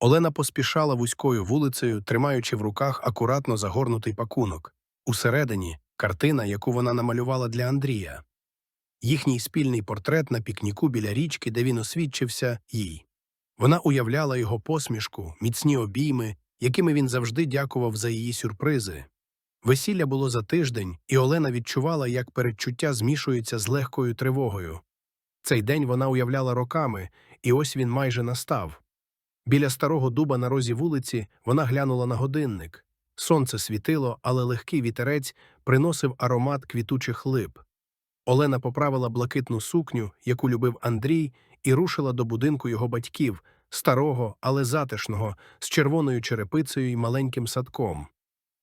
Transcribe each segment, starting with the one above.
Олена поспішала вузькою вулицею, тримаючи в руках акуратно загорнутий пакунок. Усередині картина, яку вона намалювала для Андрія. Їхній спільний портрет на пікніку біля річки, де він освідчився їй. Вона уявляла його посмішку, міцні обійми, якими він завжди дякував за її сюрпризи. Весілля було за тиждень, і Олена відчувала, як передчуття змішується з легкою тривогою. Цей день вона уявляла роками, і ось він майже настав. Біля старого дуба на розі вулиці вона глянула на годинник. Сонце світило, але легкий вітерець приносив аромат квітучих лип. Олена поправила блакитну сукню, яку любив Андрій, і рушила до будинку його батьків, старого, але затишного, з червоною черепицею і маленьким садком.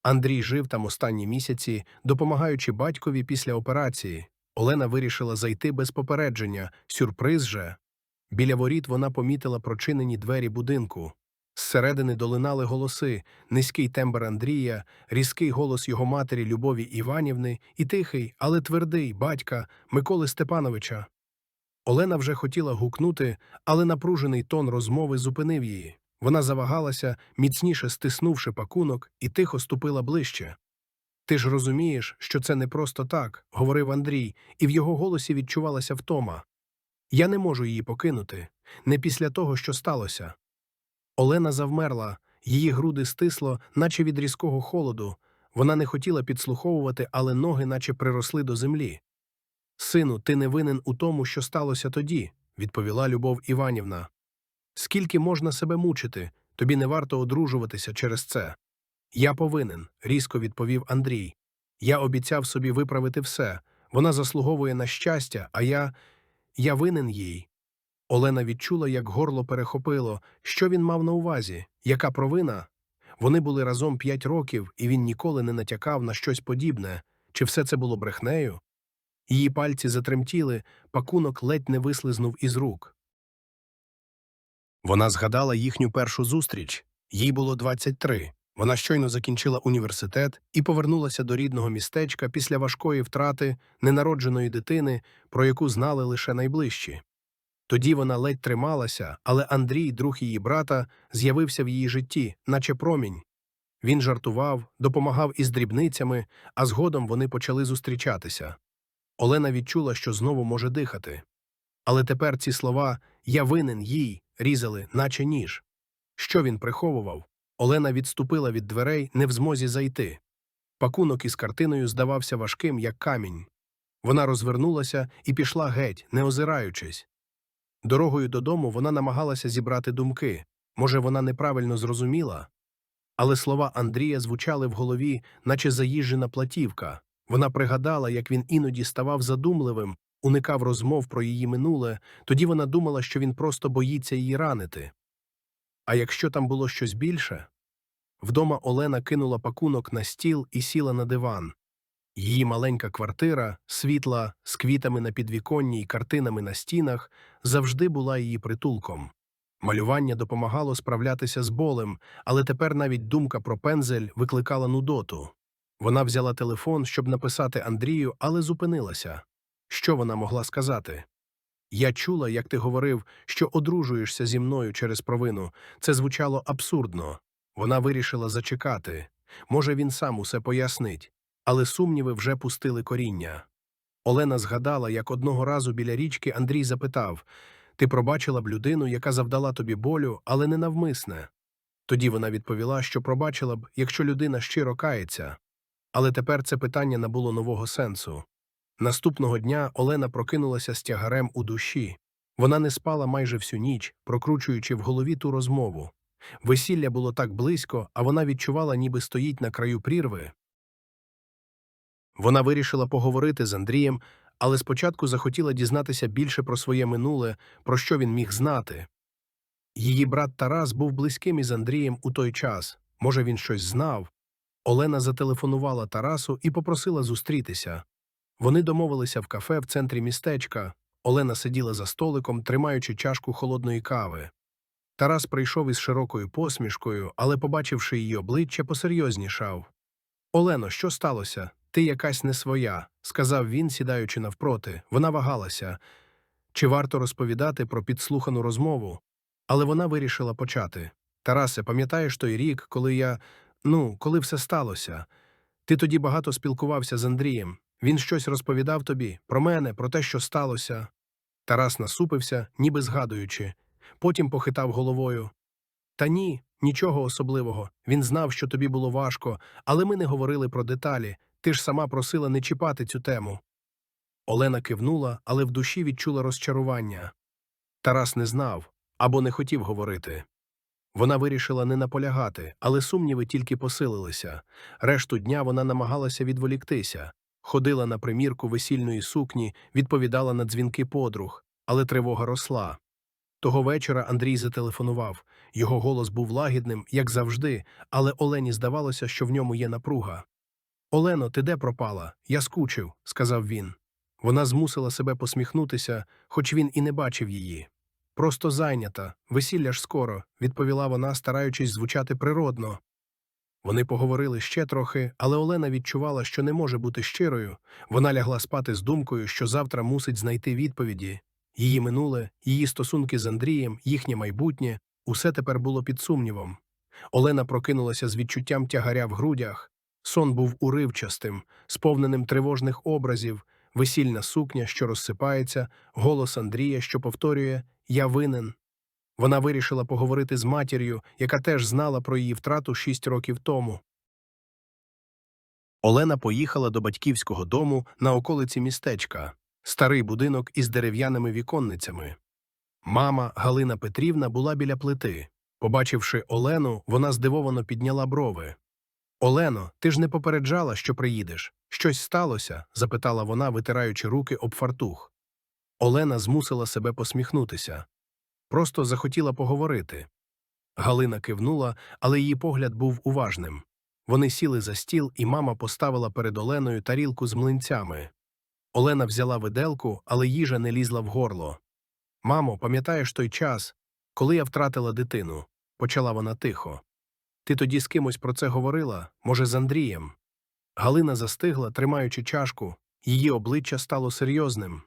Андрій жив там останні місяці, допомагаючи батькові після операції. Олена вирішила зайти без попередження, сюрприз же. Біля воріт вона помітила прочинені двері будинку. Зсередини долинали голоси, низький тембр Андрія, різкий голос його матері Любові Іванівни і тихий, але твердий батька Миколи Степановича. Олена вже хотіла гукнути, але напружений тон розмови зупинив її. Вона завагалася, міцніше стиснувши пакунок, і тихо ступила ближче. Ти ж розумієш, що це не просто так, говорив Андрій, і в його голосі відчувалася втома. Я не можу її покинути, не після того, що сталося. Олена завмерла, її груди стисло, наче від різкого холоду. Вона не хотіла підслуховувати, але ноги наче приросли до землі. Сину, ти не винен у тому, що сталося тоді, відповіла Любов Іванівна. Скільки можна себе мучити, тобі не варто одружуватися через це. Я повинен, різко відповів Андрій. Я обіцяв собі виправити все. Вона заслуговує на щастя, а я. Я винен їй. Олена відчула, як горло перехопило, що він мав на увазі, яка провина. Вони були разом п'ять років, і він ніколи не натякав на щось подібне, чи все це було брехнею. Її пальці затремтіли, пакунок ледь не вислизнув із рук. Вона згадала їхню першу зустріч. Їй було 23. Вона щойно закінчила університет і повернулася до рідного містечка після важкої втрати ненародженої дитини, про яку знали лише найближчі. Тоді вона ледь трималася, але Андрій, друг її брата, з'явився в її житті, наче промінь. Він жартував, допомагав із дрібницями, а згодом вони почали зустрічатися. Олена відчула, що знову може дихати. Але тепер ці слова Я винен їй різали, наче ніж. Що він приховував? Олена відступила від дверей, не в змозі зайти. Пакунок із картиною здавався важким, як камінь. Вона розвернулася і пішла геть, не озираючись. Дорогою додому вона намагалася зібрати думки. Може, вона неправильно зрозуміла? Але слова Андрія звучали в голові, наче заїжджена платівка. Вона пригадала, як він іноді ставав задумливим, уникав розмов про її минуле, тоді вона думала, що він просто боїться її ранити. А якщо там було щось більше? Вдома Олена кинула пакунок на стіл і сіла на диван. Її маленька квартира, світла, з квітами на підвіконні й картинами на стінах, завжди була її притулком. Малювання допомагало справлятися з болем, але тепер навіть думка про пензель викликала нудоту. Вона взяла телефон, щоб написати Андрію, але зупинилася. Що вона могла сказати? Я чула, як ти говорив, що одружуєшся зі мною через провину. Це звучало абсурдно. Вона вирішила зачекати. Може, він сам усе пояснить. Але сумніви вже пустили коріння. Олена згадала, як одного разу біля річки Андрій запитав Ти пробачила б людину, яка завдала тобі болю, але не навмисне. Тоді вона відповіла, що пробачила б, якщо людина щиро кається. Але тепер це питання набуло нового сенсу. Наступного дня Олена прокинулася з тягарем у душі. Вона не спала майже всю ніч, прокручуючи в голові ту розмову. Весілля було так близько, а вона відчувала, ніби стоїть на краю прірви. Вона вирішила поговорити з Андрієм, але спочатку захотіла дізнатися більше про своє минуле, про що він міг знати. Її брат Тарас був близьким із Андрієм у той час. Може, він щось знав. Олена зателефонувала Тарасу і попросила зустрітися. Вони домовилися в кафе в центрі містечка. Олена сиділа за столиком, тримаючи чашку холодної кави. Тарас прийшов із широкою посмішкою, але, побачивши її обличчя, посерйознішав. Олено, що сталося? Ти якась не своя, сказав він, сідаючи навпроти. Вона вагалася. Чи варто розповідати про підслухану розмову? Але вона вирішила почати. Тарасе, пам'ятаєш той рік, коли я. Ну, коли все сталося? Ти тоді багато спілкувався з Андрієм. Він щось розповідав тобі про мене, про те, що сталося. Тарас насупився, ніби згадуючи. Потім похитав головою. Та ні, нічого особливого. Він знав, що тобі було важко, але ми не говорили про деталі. Ти ж сама просила не чіпати цю тему. Олена кивнула, але в душі відчула розчарування. Тарас не знав або не хотів говорити. Вона вирішила не наполягати, але сумніви тільки посилилися. Решту дня вона намагалася відволіктися, ходила на примірку весільної сукні, відповідала на дзвінки подруг, але тривога росла. Того вечора Андрій зателефонував. Його голос був лагідним, як завжди, але Олені здавалося, що в ньому є напруга. Олено, ти де пропала? Я скучив, сказав він. Вона змусила себе посміхнутися, хоч він і не бачив її. Просто зайнята, весілля ж скоро, відповіла вона, стараючись звучати природно. Вони поговорили ще трохи, але Олена відчувала, що не може бути щирою. Вона лягла спати з думкою, що завтра мусить знайти відповіді. Її минуле, її стосунки з Андрієм, їхнє майбутнє усе тепер було під сумнівом. Олена прокинулася з відчуттям тягаря в грудях. Сон був уривчастим, сповненим тривожних образів, весільна сукня, що розсипається, голос Андрія, що повторює Я винен. Вона вирішила поговорити з матір'ю, яка теж знала про її втрату шість років тому. Олена поїхала до батьківського дому на околиці містечка, старий будинок із дерев'яними віконницями. Мама Галина Петрівна була біля плити. Побачивши Олену, вона здивовано підняла брови. Олено, ти ж не попереджала, що приїдеш. Щось сталося? запитала вона, витираючи руки об фартух. Олена змусила себе посміхнутися. Просто захотіла поговорити. Галина кивнула, але її погляд був уважним. Вони сіли за стіл, і мама поставила перед Оленою тарілку з млинцями. Олена взяла виделку, але їжа не лізла в горло. Мамо, пам'ятаєш той час, коли я втратила дитину? почала вона тихо. Ти тоді з кимось про це говорила, може, з Андрієм? Галина застигла, тримаючи чашку, її обличчя стало серйозним.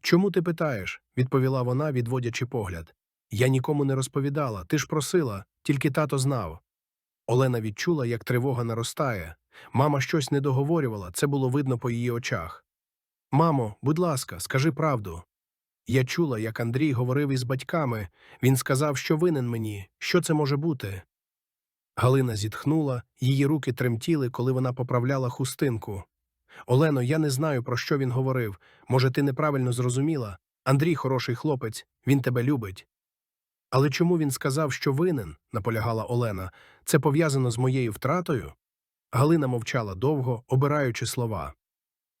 Чому ти питаєш? відповіла вона, відводячи погляд. Я нікому не розповідала, ти ж просила, тільки тато знав. Олена відчула, як тривога наростає. Мама щось не договорювала, це було видно по її очах. Мамо, будь ласка, скажи правду. Я чула, як Андрій говорив із батьками. Він сказав, що винен мені. Що це може бути? Галина зітхнула, її руки тремтіли, коли вона поправляла хустинку. Олено, я не знаю, про що він говорив. Може, ти неправильно зрозуміла. Андрій хороший хлопець, він тебе любить. Але чому він сказав, що винен? наполягала Олена. Це пов'язано з моєю втратою? Галина мовчала довго, обираючи слова.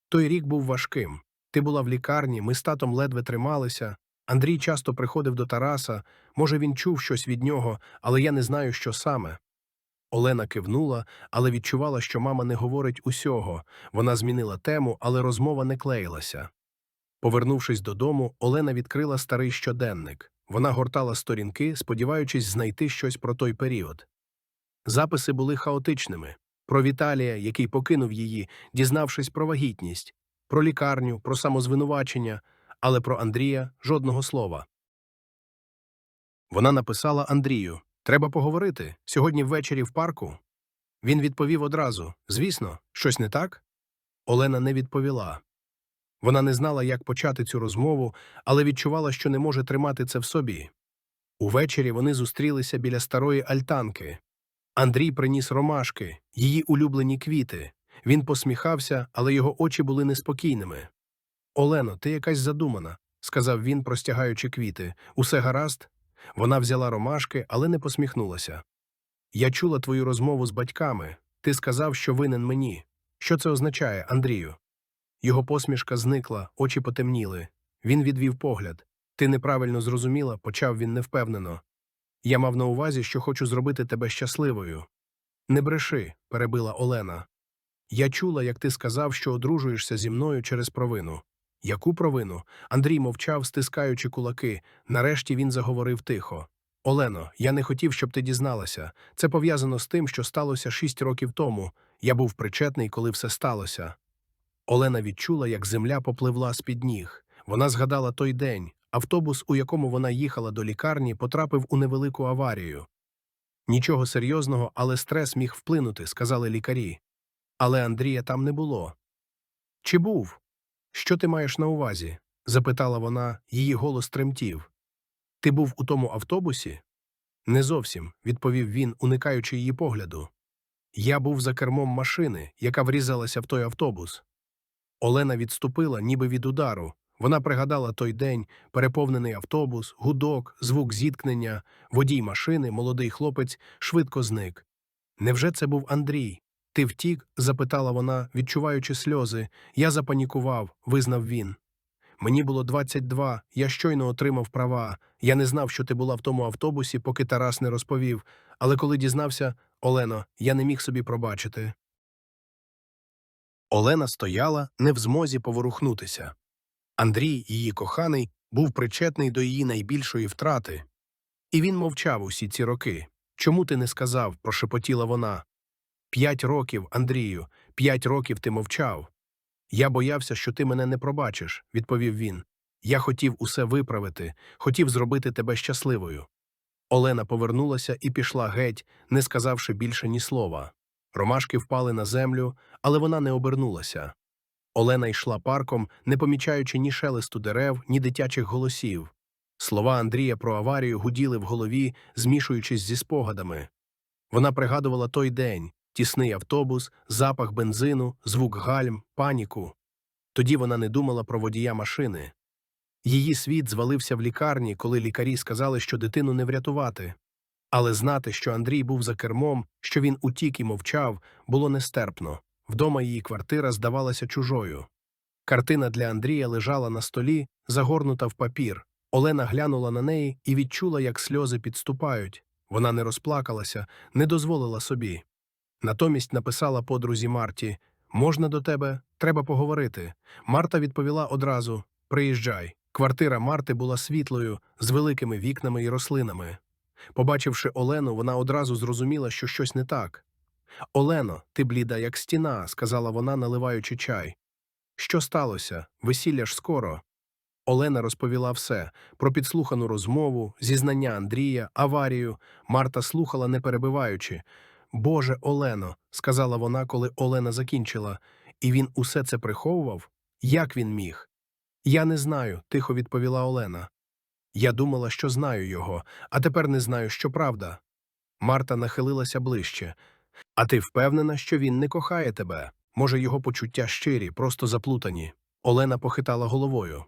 Той рік був важким. Ти була в лікарні, ми з татом ледве трималися. Андрій часто приходив до Тараса. Може, він чув щось від нього, але я не знаю, що саме. Олена кивнула, але відчувала, що мама не говорить усього. Вона змінила тему, але розмова не клеїлася. Повернувшись додому, Олена відкрила старий щоденник. Вона гортала сторінки, сподіваючись знайти щось про той період. Записи були хаотичними про Віталія, який покинув її, дізнавшись про вагітність, про лікарню, про самозвинувачення, але про Андрія жодного слова. Вона написала Андрію Треба поговорити сьогодні ввечері в парку. Він відповів одразу Звісно, щось не так? Олена не відповіла. Вона не знала, як почати цю розмову, але відчувала, що не може тримати це в собі. Увечері вони зустрілися біля старої альтанки. Андрій приніс ромашки, її улюблені квіти. Він посміхався, але його очі були неспокійними. Олено, ти якась задумана, сказав він, простягаючи квіти. Усе гаразд? Вона взяла ромашки, але не посміхнулася. Я чула твою розмову з батьками. Ти сказав, що винен мені. Що це означає, Андрію? Його посмішка зникла, очі потемніли. Він відвів погляд. Ти неправильно зрозуміла, почав він невпевнено. Я мав на увазі, що хочу зробити тебе щасливою. Не бреши, перебила Олена. Я чула, як ти сказав, що одружуєшся зі мною через провину. Яку провину? Андрій мовчав, стискаючи кулаки. Нарешті він заговорив тихо. Олено, я не хотів, щоб ти дізналася. Це пов'язано з тим, що сталося шість років тому. Я був причетний, коли все сталося. Олена відчула, як земля попливла з-під ніг. Вона згадала той день. Автобус, у якому вона їхала до лікарні, потрапив у невелику аварію. Нічого серйозного, але стрес міг вплинути, сказали лікарі. Але Андрія там не було. Чи був? Що ти маєш на увазі? запитала вона, її голос тремтів. Ти був у тому автобусі? Не зовсім, відповів він, уникаючи її погляду. Я був за кермом машини, яка врізалася в той автобус. Олена відступила, ніби від удару. Вона пригадала той день переповнений автобус, гудок, звук зіткнення, водій машини, молодий хлопець швидко зник. Невже це був Андрій? Ти втік? запитала вона, відчуваючи сльози. Я запанікував, визнав він. Мені було 22, я щойно отримав права. Я не знав, що ти була в тому автобусі, поки Тарас не розповів. Але коли дізнався, Олено, я не міг собі пробачити. Олена стояла, не в змозі поворухнутися. Андрій, її коханий, був причетний до її найбільшої втрати. І він мовчав усі ці роки. Чому ти не сказав? прошепотіла вона. П'ять років, Андрію, п'ять років ти мовчав. Я боявся, що ти мене не пробачиш, відповів він. Я хотів усе виправити, хотів зробити тебе щасливою. Олена повернулася і пішла геть, не сказавши більше ні слова. Ромашки впали на землю, але вона не обернулася. Олена йшла парком, не помічаючи ні шелесту дерев, ні дитячих голосів. Слова Андрія про аварію гуділи в голові, змішуючись зі спогадами. Вона пригадувала той день тісний автобус, запах бензину, звук гальм, паніку. Тоді вона не думала про водія машини. Її світ звалився в лікарні, коли лікарі сказали, що дитину не врятувати. Але знати, що Андрій був за кермом, що він утік і мовчав, було нестерпно. Вдома її квартира здавалася чужою. Картина для Андрія лежала на столі, загорнута в папір. Олена глянула на неї і відчула, як сльози підступають. Вона не розплакалася, не дозволила собі. Натомість написала подрузі Марті Можна до тебе? Треба поговорити. Марта відповіла одразу Приїжджай. Квартира Марти була світлою, з великими вікнами і рослинами. Побачивши Олену, вона одразу зрозуміла, що щось не так. Олено, ти бліда, як стіна, сказала вона, наливаючи чай. Що сталося? Весілля ж скоро. Олена розповіла все про підслухану розмову, зізнання Андрія, аварію. Марта слухала, не перебиваючи. Боже, Олено, сказала вона, коли Олена закінчила, і він усе це приховував? Як він міг? Я не знаю, тихо відповіла Олена. Я думала, що знаю його, а тепер не знаю, що правда. Марта нахилилася ближче. А ти впевнена, що він не кохає тебе? Може, його почуття щирі, просто заплутані. Олена похитала головою.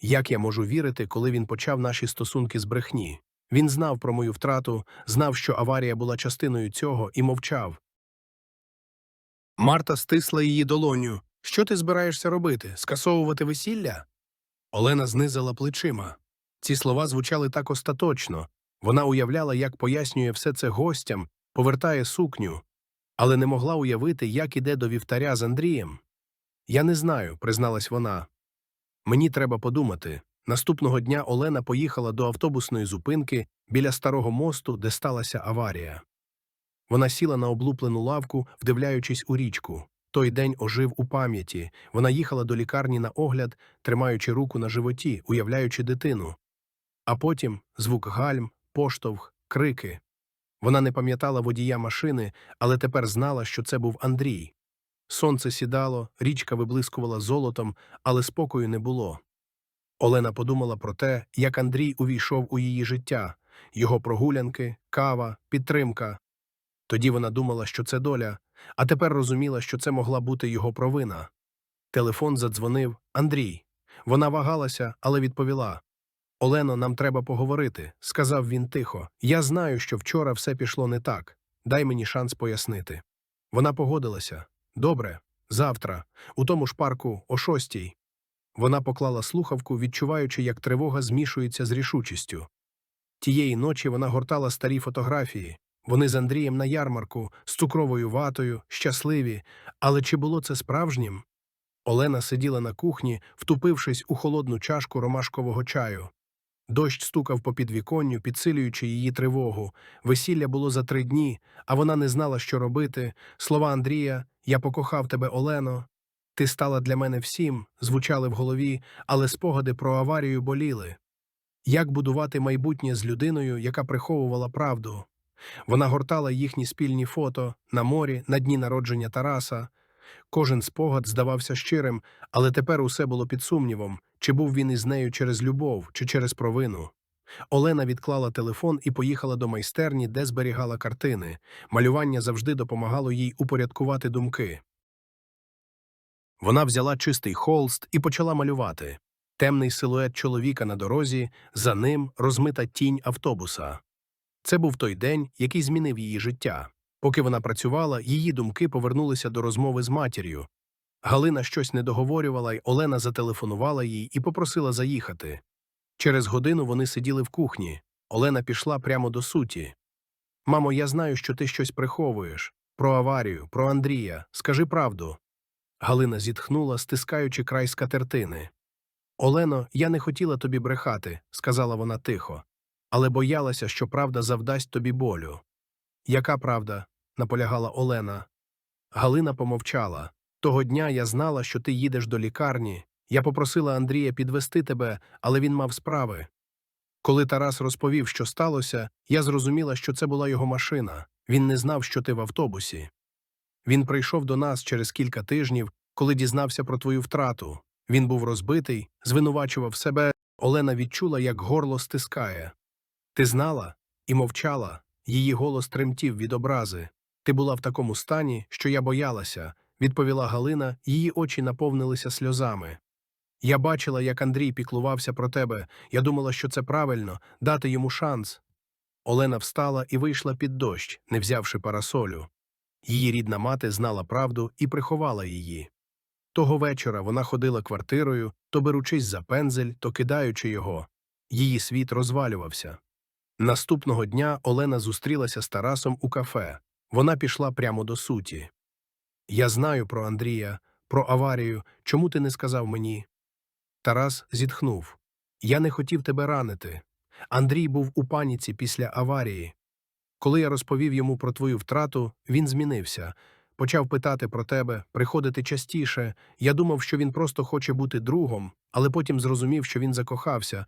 Як я можу вірити, коли він почав наші стосунки з брехні? Він знав про мою втрату, знав, що аварія була частиною цього, і мовчав. Марта стисла її долоню. Що ти збираєшся робити? Скасовувати весілля? Олена знизила плечима. Ці слова звучали так остаточно. Вона уявляла, як пояснює все це гостям, повертає сукню, але не могла уявити, як іде до вівтаря з Андрієм. Я не знаю, призналась вона. Мені треба подумати. Наступного дня Олена поїхала до автобусної зупинки біля старого мосту, де сталася аварія. Вона сіла на облуплену лавку, вдивляючись у річку. Той день ожив у пам'яті. Вона їхала до лікарні на огляд, тримаючи руку на животі, уявляючи дитину. А потім звук гальм, поштовх, крики. Вона не пам'ятала водія машини, але тепер знала, що це був Андрій. Сонце сідало, річка виблискувала золотом, але спокою не було. Олена подумала про те, як Андрій увійшов у її життя, його прогулянки, кава, підтримка. Тоді вона думала, що це доля, а тепер розуміла, що це могла бути його провина. Телефон задзвонив Андрій. Вона вагалася, але відповіла Олено, нам треба поговорити, сказав він тихо. Я знаю, що вчора все пішло не так. Дай мені шанс пояснити. Вона погодилася. Добре, завтра, у тому ж парку, о шостій. Вона поклала слухавку, відчуваючи, як тривога змішується з рішучістю. Тієї ночі вона гортала старі фотографії. Вони з Андрієм на ярмарку, з цукровою ватою, щасливі. Але чи було це справжнім? Олена сиділа на кухні, втупившись у холодну чашку ромашкового чаю. Дощ стукав по підвіконню, підсилюючи її тривогу. Весілля було за три дні, а вона не знала, що робити. Слова Андрія Я покохав тебе, Олено. Ти стала для мене всім, звучали в голові, але спогади про аварію боліли. Як будувати майбутнє з людиною, яка приховувала правду? Вона гортала їхні спільні фото на морі, на дні народження Тараса. Кожен спогад здавався щирим, але тепер усе було під сумнівом, чи був він із нею через любов, чи через провину. Олена відклала телефон і поїхала до майстерні, де зберігала картини. Малювання завжди допомагало їй упорядкувати думки. Вона взяла чистий холст і почала малювати. Темний силует чоловіка на дорозі, за ним розмита тінь автобуса. Це був той день, який змінив її життя. Поки вона працювала, її думки повернулися до розмови з матір'ю. Галина щось не договорювала, й Олена зателефонувала їй і попросила заїхати. Через годину вони сиділи в кухні. Олена пішла прямо до суті. Мамо, я знаю, що ти щось приховуєш. Про аварію, про Андрія. Скажи правду. Галина зітхнула, стискаючи край скатертини. Олено, я не хотіла тобі брехати, сказала вона тихо, але боялася, що правда завдасть тобі болю. Яка правда? наполягала Олена. Галина помовчала. Того дня я знала, що ти їдеш до лікарні. Я попросила Андрія підвести тебе, але він мав справи. Коли Тарас розповів, що сталося, я зрозуміла, що це була його машина. Він не знав, що ти в автобусі. Він прийшов до нас через кілька тижнів, коли дізнався про твою втрату. Він був розбитий, звинувачував себе. Олена відчула, як горло стискає. Ти знала і мовчала. Її голос тремтів від образи. Ти була в такому стані, що я боялася, відповіла Галина, її очі наповнилися сльозами. Я бачила, як Андрій піклувався про тебе. Я думала, що це правильно дати йому шанс. Олена встала і вийшла під дощ, не взявши парасолю. Її рідна мати знала правду і приховала її. Того вечора вона ходила квартирою, то беручись за пензель, то кидаючи його. Її світ розвалювався. Наступного дня Олена зустрілася з Тарасом у кафе. Вона пішла прямо до суті. Я знаю про Андрія, про аварію. Чому ти не сказав мені? Тарас зітхнув. Я не хотів тебе ранити. Андрій був у паніці після аварії. Коли я розповів йому про твою втрату, він змінився. Почав питати про тебе, приходити частіше. Я думав, що він просто хоче бути другом, але потім зрозумів, що він закохався.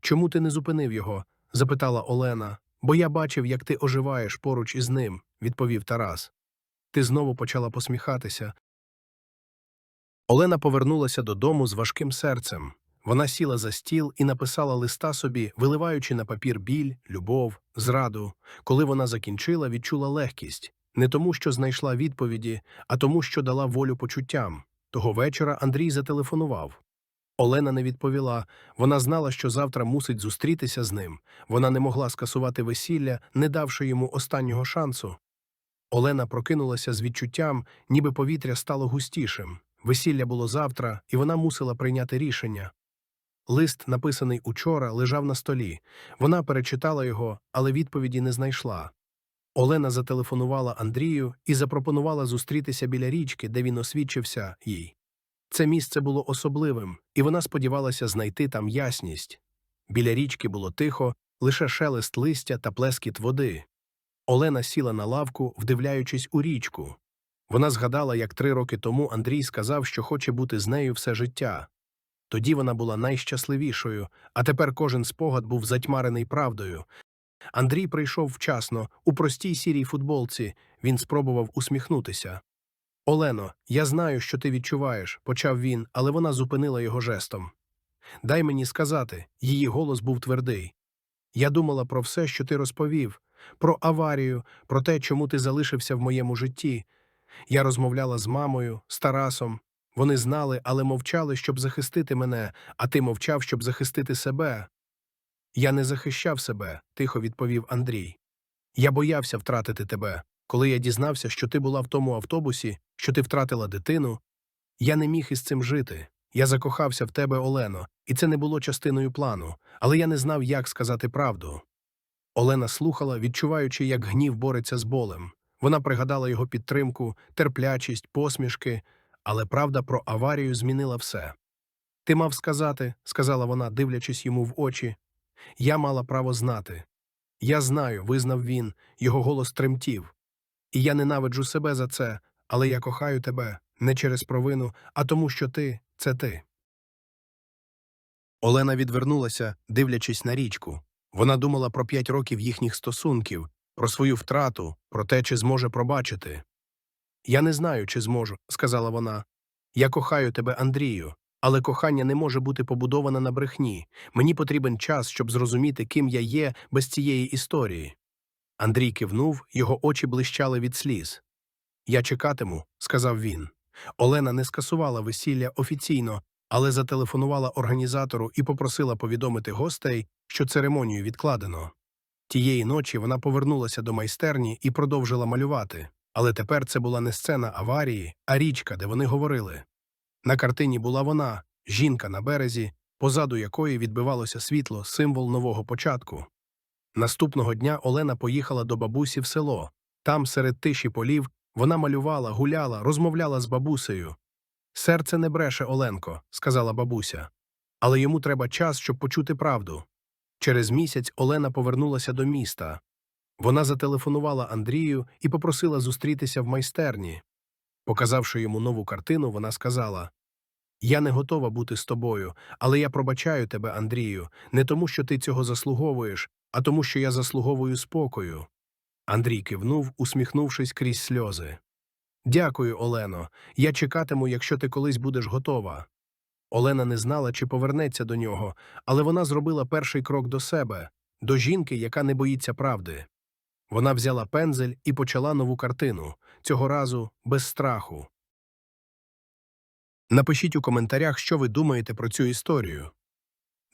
Чому ти не зупинив його? запитала Олена. Бо я бачив, як ти оживаєш поруч із ним, відповів Тарас. Ти знову почала посміхатися. Олена повернулася додому з важким серцем. Вона сіла за стіл і написала листа собі, виливаючи на папір біль, любов, зраду. Коли вона закінчила, відчула легкість не тому, що знайшла відповіді, а тому, що дала волю почуттям. Того вечора Андрій зателефонував. Олена не відповіла. Вона знала, що завтра мусить зустрітися з ним. Вона не могла скасувати весілля, не давши йому останнього шансу. Олена прокинулася з відчуттям, ніби повітря стало густішим. Весілля було завтра, і вона мусила прийняти рішення. Лист, написаний учора, лежав на столі. Вона перечитала його, але відповіді не знайшла. Олена зателефонувала Андрію і запропонувала зустрітися біля річки, де він освідчився їй. Це місце було особливим, і вона сподівалася знайти там ясність. Біля річки було тихо, лише шелест листя та плескіт води. Олена сіла на лавку, вдивляючись у річку. Вона згадала, як три роки тому Андрій сказав, що хоче бути з нею все життя. Тоді вона була найщасливішою, а тепер кожен спогад був затьмарений правдою. Андрій прийшов вчасно, у простій сірій футболці, він спробував усміхнутися. Олено, я знаю, що ти відчуваєш, почав він, але вона зупинила його жестом. Дай мені сказати, її голос був твердий. Я думала про все, що ти розповів, про аварію, про те, чому ти залишився в моєму житті. Я розмовляла з мамою, з Тарасом. Вони знали, але мовчали, щоб захистити мене, а ти мовчав, щоб захистити себе. Я не захищав себе, тихо відповів Андрій. Я боявся втратити тебе. Коли я дізнався, що ти була в тому автобусі, що ти втратила дитину, я не міг із цим жити. Я закохався в тебе, Олено, і це не було частиною плану, але я не знав, як сказати правду. Олена слухала, відчуваючи, як гнів бореться з болем. Вона пригадала його підтримку, терплячість, посмішки, але правда про аварію змінила все. Ти мав сказати, сказала вона, дивлячись йому в очі. Я мала право знати. Я знаю, визнав він, його голос тремтів. І я ненавиджу себе за це, але я кохаю тебе не через провину, а тому, що ти це ти. Олена відвернулася, дивлячись на річку. Вона думала про п'ять років їхніх стосунків, про свою втрату, про те, чи зможе пробачити. Я не знаю, чи зможу, сказала вона. Я кохаю тебе, Андрію, але кохання не може бути побудоване на брехні. Мені потрібен час, щоб зрозуміти, ким я є без цієї історії. Андрій кивнув, його очі блищали від сліз. Я чекатиму, сказав він. Олена не скасувала весілля офіційно, але зателефонувала організатору і попросила повідомити гостей, що церемонію відкладено. Тієї ночі вона повернулася до майстерні і продовжила малювати. Але тепер це була не сцена аварії, а річка, де вони говорили. На картині була вона, жінка на березі, позаду якої відбивалося світло, символ нового початку. Наступного дня Олена поїхала до бабусі в село. Там, серед тиші полів, вона малювала, гуляла, розмовляла з бабусею. Серце не бреше, Оленко, сказала бабуся. Але йому треба час, щоб почути правду. Через місяць Олена повернулася до міста. Вона зателефонувала Андрію і попросила зустрітися в майстерні. Показавши йому нову картину, вона сказала Я не готова бути з тобою, але я пробачаю тебе, Андрію, не тому, що ти цього заслуговуєш, а тому, що я заслуговую спокою. Андрій кивнув, усміхнувшись крізь сльози. Дякую, Олено. Я чекатиму, якщо ти колись будеш готова. Олена не знала, чи повернеться до нього, але вона зробила перший крок до себе, до жінки, яка не боїться правди. Вона взяла пензель і почала нову картину, цього разу без страху. Напишіть у коментарях, що ви думаєте про цю історію.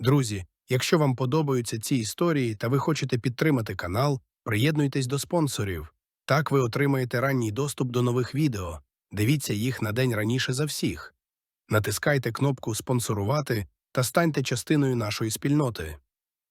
Друзі, якщо вам подобаються ці історії та ви хочете підтримати канал, приєднуйтесь до спонсорів. Так ви отримаєте ранній доступ до нових відео. Дивіться їх на день раніше за всіх. Натискайте кнопку Спонсорувати та станьте частиною нашої спільноти.